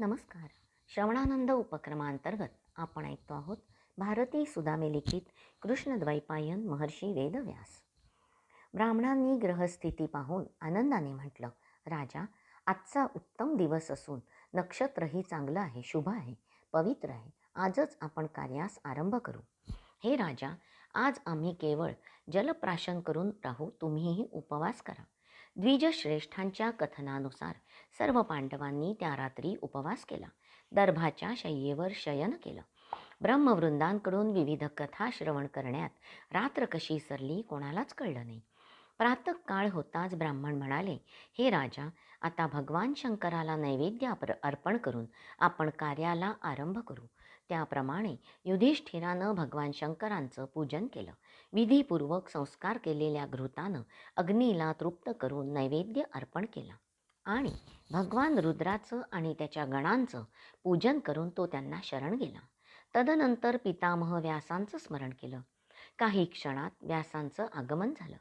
नमस्कार. श्रवणानंद उपक्रमांतर्गत आपण ऐकतो आहोत भारती सुदामे लिखित कृष्णद्वैपायन महर्षी वेदव्यास. ब्राह्मणांनी ग्रहस्थिती पाहून आनंदाने म्हटलं राजा आजचा उत्तम दिवस असून नक्षत्रही चांगलं आहे शुभ आहे पवित्र आहे. आजच आपण कार्यास आरंभ करू. हे राजा आज आम्ही केवळ जलप्राशन करून राहू तुम्हीही उपवास करा. द्विजश्रेष्ठांच्या कथनानुसार सर्व पांडवांनी त्या रात्री उपवास केला. दर्भाच्या शय्येवर शयन केलं. ब्रह्मवृंदांकडून विविध कथा श्रवण करण्यात रात्र कशी सरली कोणालाच कळलं नाही. प्रातःकाळ होताच ब्राह्मण म्हणाले हे राजा आता भगवान शंकराला नैवेद्य अर्पण करून आपण कार्याला आरंभ करू. त्याप्रमाणे युधिष्ठिरानं भगवान शंकरांचं पूजन केलं. विधीपूर्वक संस्कार केलेल्या घृतानं अग्नीला तृप्त करून नैवेद्य अर्पण केला. आणि भगवान रुद्राचं आणि त्याच्या गणांचं पूजन करून तो त्यांना शरण गेला. तदनंतर पितामह व्यासांचं स्मरण केलं. काही क्षणात व्यासांचं आगमन झालं.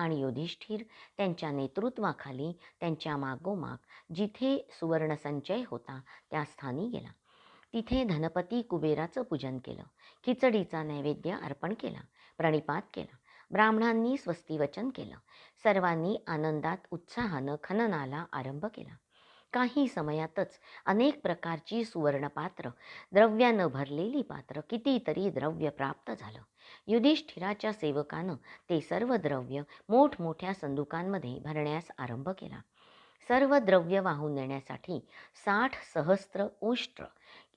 आणि युधिष्ठिर त्यांच्या नेतृत्वाखाली त्यांच्या मागोमाग जिथे सुवर्णसंचय होता त्या स्थानी गेला. तिथे धनपती कुबेराचं पूजन केलं. खिचडीचा नैवेद्य अर्पण केला प्रणिपात केला. ब्राह्मणांनी स्वस्तिवचन केलं. सर्वांनी आनंदात उत्साहानं खननाला आरंभ केला. काही समयातच अनेक प्रकारची सुवर्णपात्र द्रव्यानं भरलेली पात्र कितीतरी द्रव्य प्राप्त झालं. युधिष्ठिराच्या सेवकानं ते सर्व द्रव्य मोठमोठ्या संदुकांमध्ये भरण्यास आरंभ केला. सर्व द्रव्य वाहून नेण्यासाठी साठ सहस्त्र उष्ट्र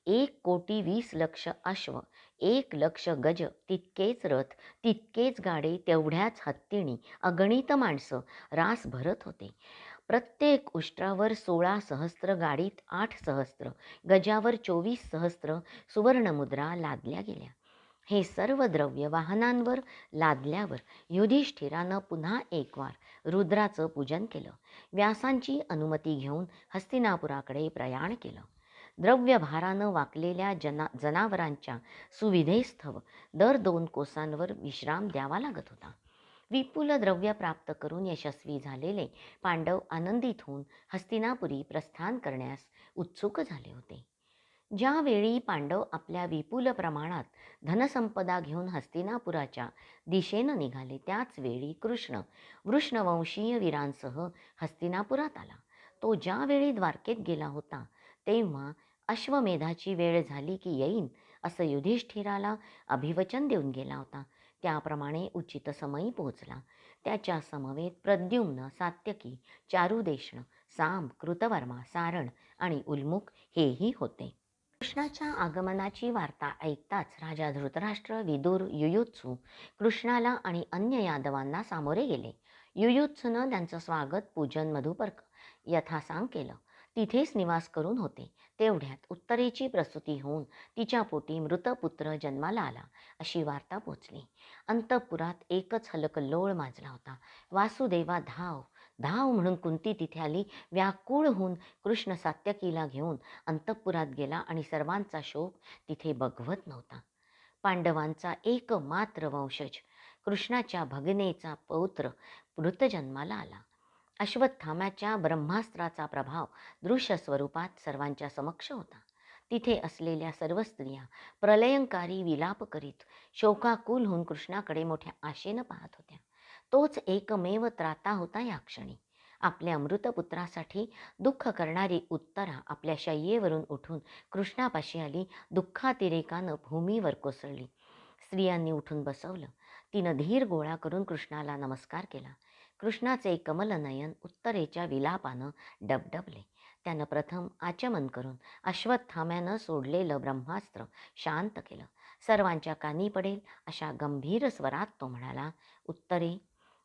एक कोटी वीस लक्ष अश्व एक लक्ष गज तितकेच रथ तितकेच गाडे तेवढ्याच हत्तीणी अगणित माणसं रास भरत होते. प्रत्येक उष्ट्रावर सोळा सहस्त्र गाडीत आठ सहस्त्र गजावर चोवीस सहस्त्र सुवर्णमुद्रा लादल्या गेल्या. हे सर्व द्रव्य वाहनांवर लादल्यावर युधिष्ठिरानं पुन्हा एक वार रुद्राचं पूजन केलं. व्यासांची अनुमती घेऊन हस्तिनापुराकडे प्रयाण केलं. द्रव्यभारानं वाकलेल्या जना जनावरांच्या सुविधेस्थव दर दोन कोसांवर विश्राम द्यावा लागत होता. विपुल द्रव्य प्राप्त करून यशस्वी झालेले पांडव आनंदित होऊन हस्तिनापुरी प्रस्थान करण्यास उत्सुक झाले होते. ज्यावेळी पांडव आपल्या विपुल प्रमाणात धनसंपदा घेऊन हस्तिनापुराच्या दिशेनं निघाले त्याच वेळी कृष्ण वृष्णवंशीय वीरांसह हस्तिनापुरात आला. तो ज्यावेळी द्वारकेत गेला होता तेव्हा अश्वमेधाची वेळ झाली की येईन असं युधिष्ठिराला अभिवचन देऊन गेला होता. त्याप्रमाणे उचित समयी पोहोचला. त्याच्या समवेत प्रद्युम्न सात्यकी चारुदेष्ण साम कृतवर्मा सारण आणि उल्मुख हेही होते. कृष्णाच्या आगमनाची वार्ता ऐकताच राजा धृतराष्ट्र विदुर युयुत्सू कृष्णाला आणि अन्य यादवांना सामोरे गेले. युयुत्सूनं त्यांचं स्वागत पूजन मधुपर्क यथासांग केलं. तिथेच निवास करून होते. तेवढ्यात उत्तरेची प्रसूती होऊन तिच्या पोटी मृतपुत्र जन्माला आला. अशी वार्ता पोचली. अंतपुरात एकच हलकल्लोळ माजला होता. वासुदेवा धाव धाव म्हणून कुंती तिथे आली. व्याकुळ होऊन कृष्ण सात्यकीला घेऊन अंतपुरात गेला आणि सर्वांचा शोक तिथे बघवत नव्हता. पांडवांचा एकमात्र वंशज कृष्णाच्या भगनेचा पौत्र मृतजन्माला आला. अश्वत्थाम्याच्या ब्रह्मास्त्राचा प्रभाव दृश्य स्वरूपात सर्वांच्या समक्ष होता. तिथे असलेल्या सर्व स्त्रिया प्रलयंकारी विलाप करीत शोकाकुल होऊन कृष्णाकडे मोठ्या आशेनं पाहत होत्या. तोच एकमेव त्राता होता या क्षणी. आपल्या मृतपुत्रासाठी दुःख करणारी उत्तरा आपल्या शय्येवरून उठून कृष्णापाशी आली दुःखातिरेकानं भूमीवर कोसळली. स्त्रियांनी उठून बसवलं. तिनं धीर गोळा करून कृष्णाला नमस्कार केला. कृष्णाचे कमलनयन उत्तरेच्या विलापानं डबडबले. त्यानं प्रथम आचमन करून अश्वत्थाम्यानं सोडलेलं ब्रह्मास्त्र शांत केलं. सर्वांच्या कानी पडेल अशा गंभीर स्वरात तो म्हणाला उत्तरे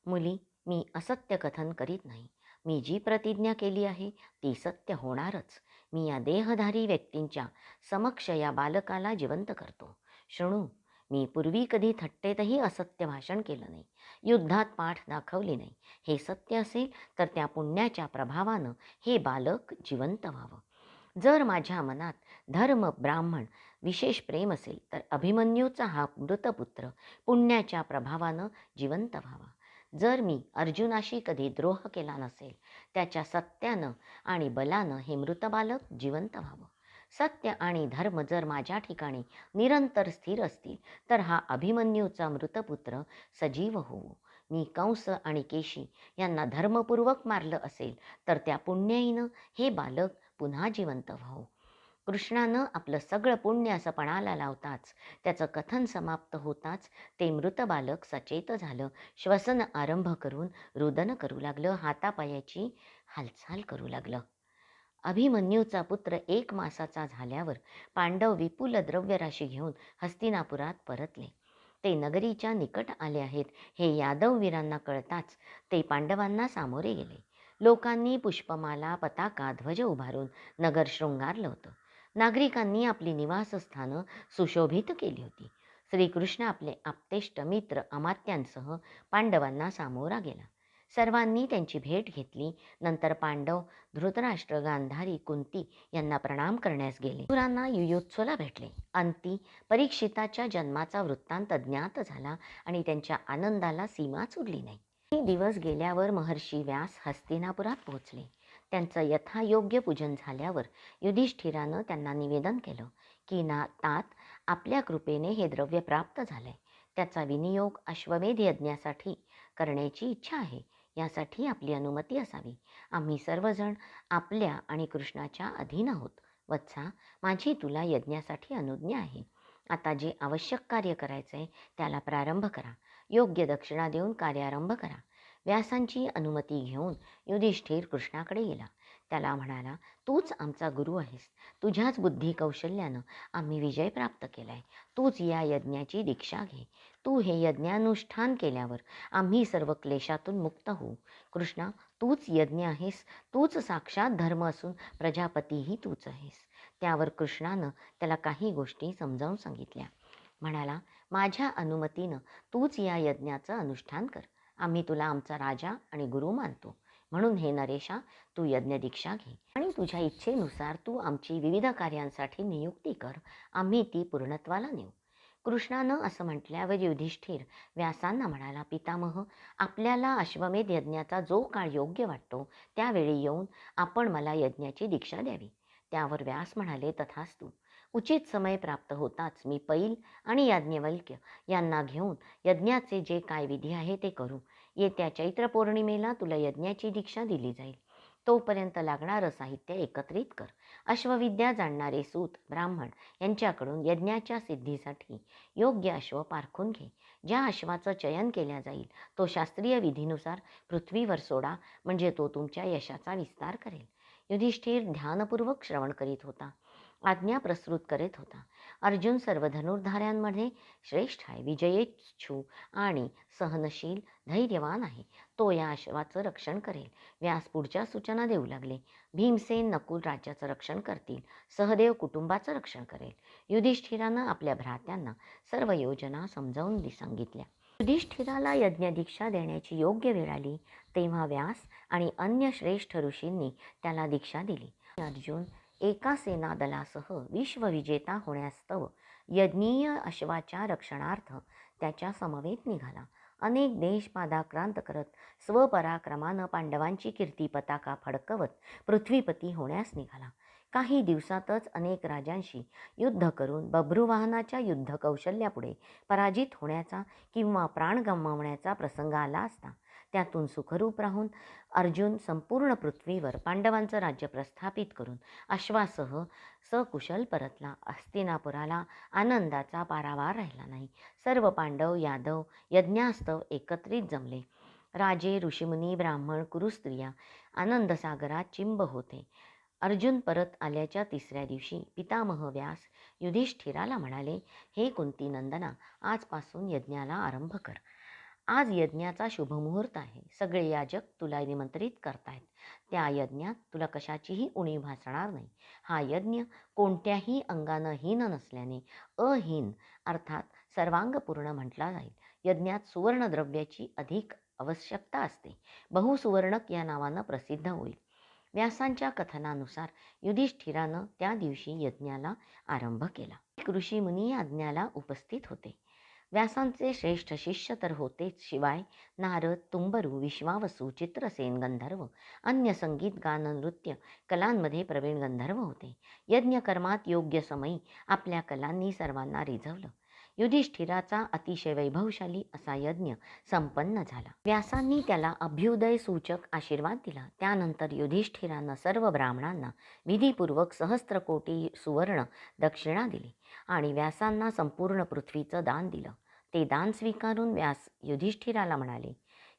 मुली मी असत्य कथन करीत नाही. मी जी प्रतिज्ञा केली आहे ती सत्य होणारच. मी या देहधारी व्यक्तींच्या समक्ष या बालकाला जिवंत करतो. शृणू मी पूर्वी कधी थट्टेतही असत्य भाषण केलं नाही. युद्धात पाठ दाखवली नाही. हे सत्य असेल तर त्या पुण्याच्या प्रभावानं हे बालक जिवंत व्हावं. जर माझ्या मनात धर्म ब्राह्मण विशेष प्रेम असेल तर अभिमन्यूचा हा मृतपुत्र पुण्याच्या प्रभावानं जिवंत व्हावा. जर मी अर्जुनाशी कधी द्रोह केला नसेल त्याच्या सत्यानं आणि बलानं हे मृत बालक जिवंत व्हावं. सत्य आणि धर्म जर माझ्या ठिकाणी निरंतर स्थिर असतील तर हा अभिमन्यूचा मृतपुत्र सजीव होवो मी कंस आणि केशी यांना धर्मपूर्वक मारलं असेल तर त्या पुण्याईनं हे बालक पुन्हा जिवंत व्हावं. कृष्णानं आपलं सगळं पुण्य असं पणाला लावताच त्याचं कथन समाप्त होताच ते मृत बालक सचेत झालं श्वसन आरंभ करून रुदन करू लागलं हातापायाची हालचाल करू लागलं. अभिमन्यूचा पुत्र एक मासाचा झाल्यावर पांडव विपुल द्रव्यराशी घेऊन हस्तिनापुरात परतले. ते नगरीच्या निकट आले आहेत हे यादववीरांना कळताच ते पांडवांना सामोरे गेले. लोकांनी पुष्पमाला पताका ध्वज उभारून नगर शृंगारलं होतं. नागरिकांनी आपली निवासस्थानं सुशोभित केली होती. श्रीकृष्ण आपले आप्तेष्ट मित्र अमात्यांसह पांडवांना सामोरा गेला. सर्वांनी त्यांची भेट घेतली. नंतर पांडव धृतराष्ट्र गांधारी कुंती यांना प्रणाम करण्यास गेले. सुरांना युयोत्सोला भेटले. अंती परीक्षिताच्या जन्माचा वृत्तांत ज्ञात झाला आणि त्यांच्या आनंदाला सीमाच उरली नाही. दिवस गेल्यावर महर्षी व्यास हस्तिनापुरात पोहोचले. त्यांचं यथायोग्य पूजन झाल्यावर युधिष्ठिरानं त्यांना निवेदन केलं की ना तात आपल्या कृपेने हे द्रव्य प्राप्त झालंय. त्याचा विनियोग अश्वमेध यज्ञासाठी करण्याची इच्छा आहे. यासाठी आपली अनुमती असावी. आम्ही सर्वजण आपल्या आणि कृष्णाच्या अधीन आहोत. वत्सा माझी तुला यज्ञासाठी अनुज्ञा आहे. आता जे आवश्यक कार्य करायचं आहे त्याला प्रारंभ करा. योग्य दक्षिणा देऊन कार्यारंभ करा. व्यासांची अनुमती घेऊन युधिष्ठिर कृष्णाकडे गेला. त्याला म्हणाला तूच आमचा गुरु आहेस. तुझ्याच बुद्धी कौशल्यानं आम्ही विजय प्राप्त केला आहे तूच या यज्ञाची दीक्षा घे. तू हे यज्ञानुष्ठान केल्यावर आम्ही सर्व क्लेशातून मुक्त होऊ. कृष्णा तूच यज्ञ आहेस. तूच साक्षात धर्म असून प्रजापतीही तूच आहेस. त्यावर कृष्णानं त्याला काही गोष्टी समजावून सांगितल्या. म्हणाला माझ्या अनुमतीनं तूच या यज्ञाचं अनुष्ठान कर. आम्ही तुला आमचा राजा आणि गुरु मानतो. म्हणून हे नरेशा तू यज्ञदीक्षा घे. आणि तुझ्या इच्छेनुसार तू आमची विविध कार्यांसाठी नियुक्ती कर. आम्ही ती पूर्णत्वाला नेऊ. कृष्णानं असं म्हटल्यावर युधिष्ठिर व्यासांना म्हणाला पितामह आपल्याला अश्वमेध यज्ञाचा जो काळ योग्य वाटतो त्यावेळी येऊन आपण मला यज्ञाची दीक्षा द्यावी. त्यावर व्यास म्हणाले तथास्तू उचित समय प्राप्त होताच मी पैल आणि याज्ञवल्क्य यांना घेऊन यज्ञाचे जे काय विधी आहे ते करू. येत्या चैत्र पौर्णिमेला तुला यज्ञाची दीक्षा दिली जाईल. तोपर्यंत लागणारं साहित्य एकत्रित कर. अश्वविद्या जाणणारे सूत ब्राह्मण यांच्याकडून यज्ञाच्या सिद्धीसाठी योग्य अश्व पारखून घे. ज्या अश्वाचं चयन केल्या जाईल तो शास्त्रीय विधीनुसार पृथ्वीवर सोडा म्हणजे तो तुमच्या यशाचा विस्तार करेल. युधिष्ठिर ध्यानपूर्वक श्रवण करीत होता. आज्ञा प्रस्तुत करीत होता. अर्जुन सर्व धनुर्धाऱ्यांमध्ये श्रेष्ठ आहे विजयेच्छू आणि सहनशील धैर्यवान आहे. तो या अश्वाचं रक्षण करेल. व्यास पुढच्या सूचना देऊ लागले. भीमसेन नकुल राज्याचं रक्षण करतील. सहदेव कुटुंबाचं रक्षण करेल. युधिष्ठिरानं आपल्या भ्रात्यांना सर्व योजना समजावून सांगितल्या. युधिष्ठिराला यज्ञदीक्षा देण्याची योग्य वेळ आली. तेव्हा व्यास आणि अन्य श्रेष्ठ ऋषींनी त्याला दीक्षा दिली. अर्जुन एका सेनादलासह विश्वविजेता होण्यास्तव यज्ञीय अश्वाच्या रक्षणार्थ त्याच्या समवेत निघाला. अनेक देश पादाक्रांत करत स्वपराक्रमानं पांडवांची कीर्ती पताका फडकवत पृथ्वीपती होण्यास निघाला. काही दिवसातच अनेक राजांशी युद्ध करून बभ्रुवाहनाच्या युद्ध कौशल्यापुढे पराजित होण्याचा किंवा प्राण गमावण्याचा प्रसंग आला असता त्यातून सुखरूप राहून अर्जुन संपूर्ण पृथ्वीवर पांडवांचं राज्य प्रस्थापित करून अश्वासह सकुशल परतला. अस्तिनापुराला आनंदाचा पारावार राहिला नाही. सर्व पांडव यादव यज्ञास्तव एकत्रित जमले. राजे ऋषिमुनी ब्राह्मण कुरुस्त्रिया आनंदसागरात चिंब होते. अर्जुन परत आल्याच्या तिसऱ्या दिवशी पितामह व्यास युधिष्ठिराला म्हणाले हे कुंती नंदना आजपासून यज्ञाला आरंभ कर. आज यज्ञाचा शुभमुहूर्त आहे. सगळे याजक तुला निमंत्रित करतायत. त्या यज्ञात तुला कशाचीही उणीव भासणार नाही. हा यज्ञ कोणत्याही अंगानं हीन नसल्याने अहीन अर्थात सर्वांगपूर्ण म्हटला जाईल. यज्ञात सुवर्णद्रव्याची अधिक आवश्यकता असते. बहुसुवर्णक या नावानं प्रसिद्ध होईल. व्यासांच्या कथनानुसार युधिष्ठिरानं त्या दिवशी यज्ञाला आरंभ केला. ऋषी मुनी यज्ञाला उपस्थित होते. व्यासांचे श्रेष्ठ शिष्य तर होतेच शिवाय नारद तुंबरू विश्वावसू चित्रसेन गंधर्व अन्य संगीत गान नृत्य कलांमध्ये प्रवीण गंधर्व होते. यज्ञकर्मात योग्य समयी आपल्या कलांनी सर्वांना रिझवलं. युधिष्ठिराचा अतिशय वैभवशाली असा यज्ञ संपन्न झाला. व्यासांनी त्याला अभ्युदय सूचक आशीर्वाद दिला. त्यानंतर युधिष्ठिरानं सर्व ब्राह्मणांना विधीपूर्वक सहस्त्रकोटी सुवर्ण दक्षिणा दिली. आणि व्यासांना संपूर्ण पृथ्वीचं दान दिलं. ते दान स्वीकारून व्यास युधिष्ठिराला म्हणाले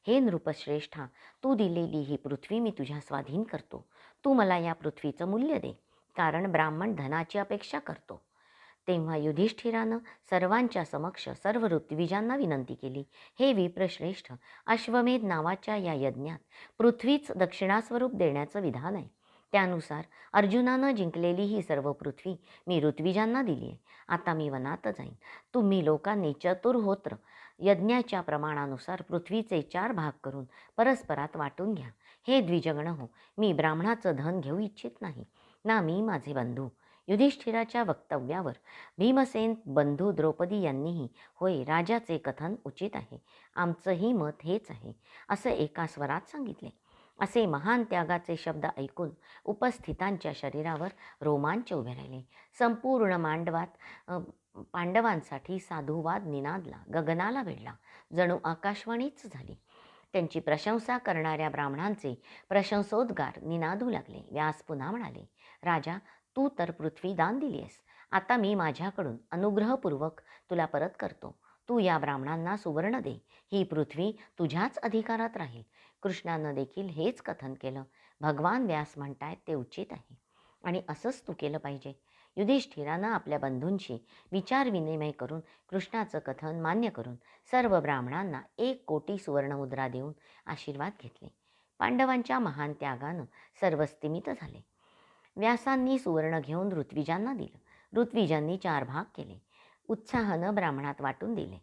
हे नृपश्रेष्ठा तू दिलेली ही पृथ्वी मी तुझ्या स्वाधीन करतो. तू मला या पृथ्वीचं मूल्य दे कारण ब्राह्मण धनाची अपेक्षा करतो. तेव्हा युधिष्ठिरानं सर्वांच्या समक्ष सर्व ऋत्विजांना विनंती केली हे विप्रश्रेष्ठ अश्वमेध नावाच्या या यज्ञात पृथ्वीच दक्षिणास्वरूप देण्याचं विधान आहे. त्यानुसार अर्जुनानं जिंकलेली ही सर्व पृथ्वी मी ऋत्विजांना दिली आहे. आता मी वनात जाईन. तुम्ही लोकांनी चतुर होत्र. यज्ञाच्या प्रमाणानुसार पृथ्वीचे चार भाग करून परस्परात वाटून घ्या. हे द्विजगण हो. मी ब्राह्मणाचं धन घेऊ इच्छित नाही. ना मी माझे बंधू. युधिष्ठिराच्या वक्तव्यावर भीमसेन बंधू द्रौपदी यांनीही होय राजाचे कथन उचित आहे. आमचंही मत हेच आहे. असं एका स्वरात सांगितले. असे महान त्यागाचे शब्द ऐकून उपस्थितांच्या शरीरावर रोमांच उभे राहिले. संपूर्ण मांडवात पांडवांसाठी साधुवाद निनादला गगनाला भिडला जणू आकाशवाणीच झाली. त्यांची प्रशंसा करणाऱ्या ब्राह्मणांचे प्रशंसोद्गार निनादू लागले. व्यास पुन्हा म्हणाले राजा तू तर पृथ्वी दान दिली आहेस आता मी माझ्याकडून अनुग्रहपूर्वक तुला परत करतो. तू या ब्राह्मणांना सुवर्ण दे. ही पृथ्वी तुझ्याच अधिकारात राहील. कृष्णानं देखील हेच कथन केलं. भगवान व्यास म्हणतायत ते उचित आहे. आणि असंच तू केलं पाहिजे. युधिष्ठिरानं आपल्या बंधूंशी विचारविनिमय करून कृष्णाचं कथन मान्य करून सर्व ब्राह्मणांना एक कोटी सुवर्णमुद्रा देऊन आशीर्वाद घेतले. पांडवांच्या महान त्यागानं सर्व स्तिमित झाले. व्यासांनी सुवर्ण घेऊन ऋत्विजांना दिलं. ऋत्विजांनी चार भाग केले. उत्साहानं ब्राह्मणात वाटून दिले.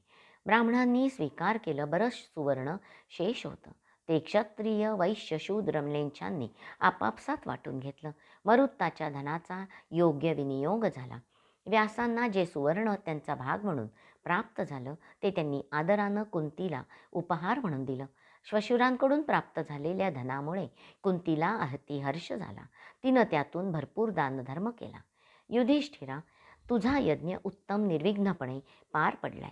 ब्राह्मणांनी स्वीकार केलं बरंच सुवर्ण शेष होतं. ते क्षत्रिय वैश्य शूद्र म्लेंछांनी आपापसात वाटून घेतलं. मरुत्ताच्या धनाचा योग्य विनियोग झाला. व्यासांना जे सुवर्ण त्यांचा भाग म्हणून प्राप्त झालं ते त्यांनी आदरानं कुंतीला उपहार म्हणून दिलं. श्वशुरांकडून प्राप्त झालेल्या धनामुळे कुंतीला अतिहर्ष झाला. तिनं त्यातून भरपूर दानधर्म केला. युधिष्ठिरा तुझा यज्ञ उत्तम निर्विघ्नपणे पार पडलाय.